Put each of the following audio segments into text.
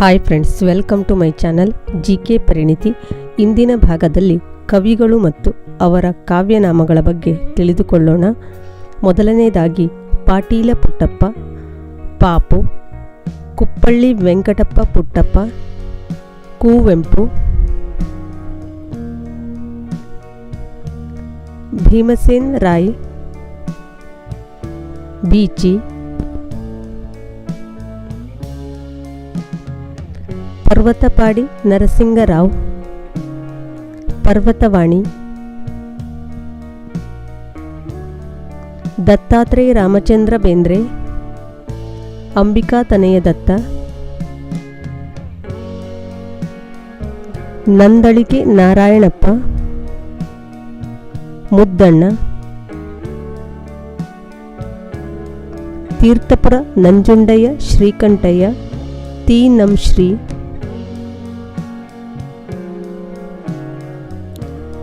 Hi friends welcome to my channel G K ಪರಿಣಿತಿ ಇಂದಿನ ಭಾಗದಲ್ಲಿ ಕವಿಗಳು ಮತ್ತು ಅವರ ಕಾವ್ಯನಾಮಗಳ ಬಗ್ಗೆ ತಿಳಿದುಕೊಳ್ಳೋಣ. ಮೊದಲನೇದಾಗಿ, ಪಾಟೀಲ ಪುಟ್ಟಪ್ಪ, ಪಾಪು, ಕುಪ್ಪಳ್ಳಿ ವೆಂಕಟಪ್ಪ ಪುಟ್ಟಪ್ಪ, ಕುವೆಂಪು, ಭೀಮಸೇನ್ ರಾಯ್ ಬೀಚಿ ಪರ್ವತಪಾಡಿ ನರಸಿಂಗರಾವ್. ಪರ್ವತವಾಣಿ. ದತ್ತಾತ್ರೇಯ ರಾಮಚಂದ್ರ ಬೇಂದ್ರೆ. ಅಂಬಿಕಾ ತನಯ ದತ್ತ. Nandalike Narayanappa. Muddana. Tirthapura Nanjundaiah Srikantaiah. Ti Nam Shri.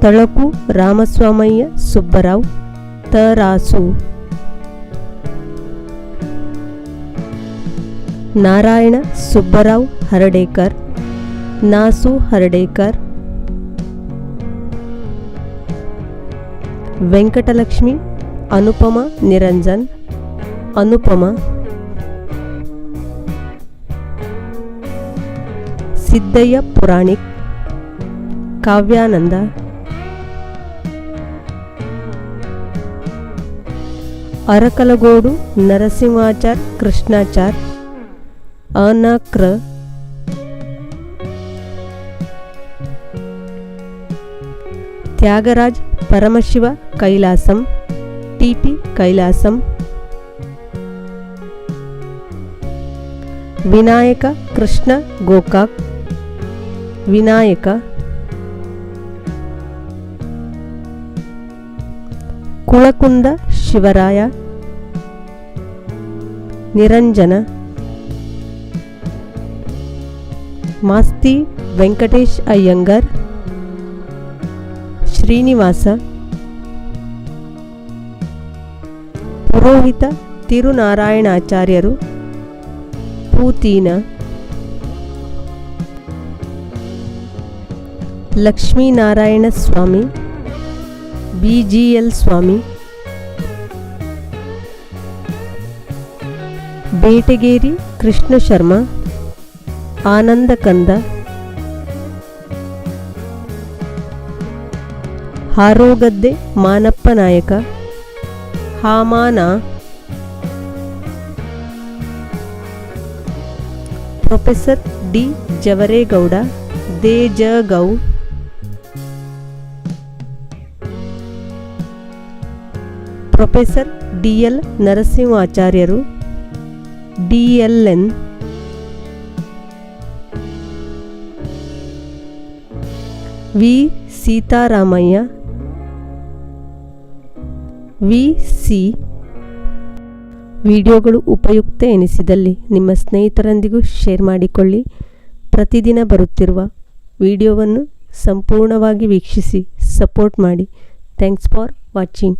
Talaku Ramaswamaiah Subbarao, Tarasu Narayana Subbarao ಹರಡೇಕರ್, Nasu ಹರಡೇಕರ್, Venkatalakshmi, Anupama Niranjan, Anupama Siddaiah Puranik, Kavyananda Arakalagodu, Narasimhachar, Krishnachar Anakru Tyagaraj, Paramashiva, Kailasam, TP Kailasam, Vinayaka, Krishna, Gokak, Vinayaka, Kulakunda, Shivaraya Niranjana Masti Venkatesh Iyengar Srinivasa Purohita ತಿರುನಾರಾಯಣಾಚಾರ್ಯರು Puthina Lakshminarayana Swamy B G L Swamy Betageri Krishna Sharma Ananda Kanda Harogadde Manappa Nayaka, Hamana, professor D Javaregowda, Dejagou, professor D L ನರಸಿಂಹಾಚಾರ್ಯರು D L N V Sitaramaiah V C ವಿಡಿಯೋಗಳು ಉಪಯುಕ್ತ ಎನಿಸಿದಲ್ಲಿ ನಿಮ್ಮ ಸ್ನೇಹಿತರೊಂದಿಗೂ share ಮಾಡಿಕೊಳ್ಳಿ. ಪ್ರತಿದಿನ ಬರುತ್ತಿರುವ ವಿಡಿಯೋವನ್ನು ಸಂಪೂರ್ಣವಾಗಿ ವೀಕ್ಷಿಸಿ, support ಮಾಡಿ. Thanks for watching.